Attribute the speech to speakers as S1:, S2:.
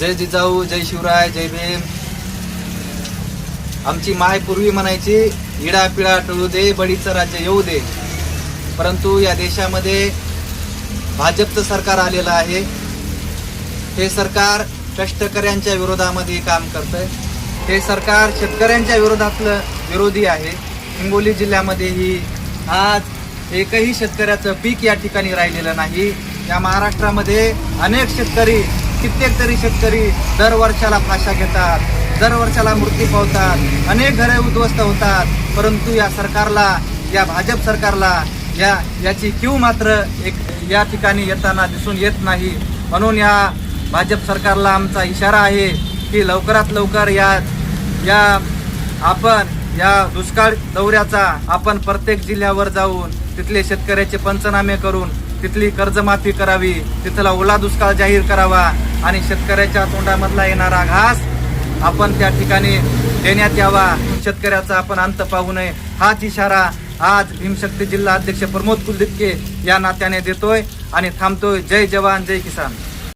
S1: जय जिजाऊ जय शिवराय जय भीम. आमची माय पूर्वी म्हणायची इडा पिडा टळू दे बडीचं राज्य येऊ दे. परंतु या देशामध्ये भाजपचं सरकार आलेलं आहे. हे सरकार कष्टकऱ्यांच्या विरोधामध्ये काम करतंय. हे सरकार शेतकऱ्यांच्या विरोधातलं विरोधी आहे. हिंगोली जिल्ह्यामध्येही आज एकही शेतकऱ्याचं पीक या ठिकाणी राहिलेलं नाही. या महाराष्ट्रामध्ये अनेक शेतकरी कित्येक तरी शेतकरी दर वर्षाला फाशा घेतात दर वर्षाला मृत्यू पावतात अनेक घरे उद्ध्वस्त होतात. परंतु या सरकारला या भाजप सरकारला या याची क्यू मात्र एक या ठिकाणी येताना दिसून येत नाही. म्हणून या भाजप सरकारला आमचा इशारा आहे की लवकरात लवकर या या आपण या दुष्काळ दौऱ्याचा आपण प्रत्येक जिल्ह्यावर जाऊन तिथले शेतकऱ्याचे पंचनामे करून तिथली कर्जमाफी करावी तिथला ओला दुष्काळ जाहीर करावा आणि शेतकऱ्याच्या तोंडामधला येणारा घास आपण त्या ठिकाणी देण्यात यावा. शेतकऱ्याचा आपण अंत पाहू नये. हाच इशारा आज भीमशक्ती जिल्हा अध्यक्ष प्रमोद कुलदिपके या नात्याने देतोय आणि थांबतोय. जय जवान जय किसान.